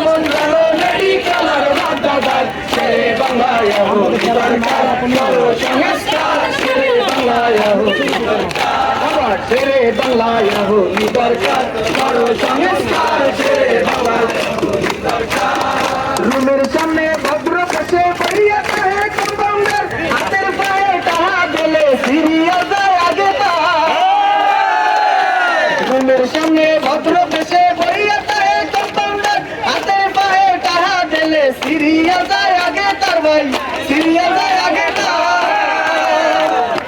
মন ভালো মেডিকেল আর মাদ্রাসার শেরে বাংলায় হুদি দরকার করো? সংস্কার শেরে বাংলায় আবার শেরে বাংলায় দরকার করো? সংস্কার শেরে বাংলায় রুমের সামনে ভদ্র কাছে কাহে কম্পাউন্ডার হাতের পায়ে টাহা দিলে সিরিয়া যায় আগে তা রুমের সামনে ভদ্র সিরিয়া যায় আগে তার ভাই, সিরিয়া যায় আগে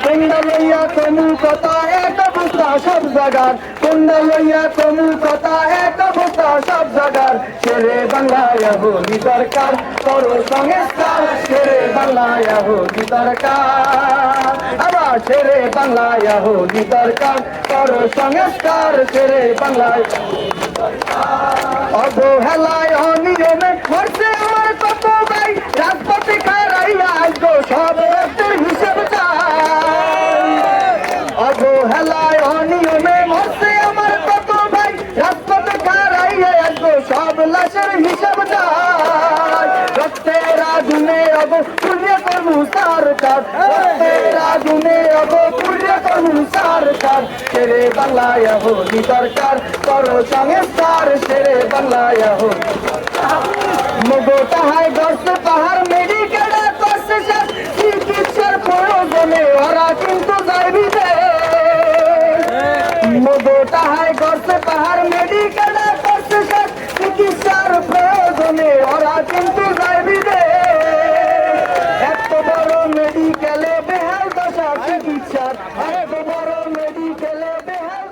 কোন্ডা লইয়া কমু কথা এক অবস্থা সব জাগার। কোন্ডা লইয়া কমু কথা এক অবস্থা সব জাগার। শেরে বাংলায় হোলি দরকার করো সংস্কার। শেরে বাংলায় হোলি দরকার আবার শেরে বাংলায় হোলি দরকার করো সংস্কার। শেরে বাংলায় অবহেলায় আজ সব রক্তের হিসেব অবহেলায় অনিয়মে মরছে আমার কত ভাই। রাজপথে খারাইয়া আজ সব লাশের হিসেব রক্তের আগুনে অব পুণ্য কর্মু সরকার রক্তের আগুনে অব পুণ্য করো শেরে বাংলায় হোলি মগো তাহায় মে করছে পাহাড় মেডিকেল করছে চিকিৎসার প্রয়োজনে। ওরা কিন্তু যায় এত বড় মেডিকেলে বেহাল দশা চিকিৎসার। এত বড় মেডিকেলে বেহাল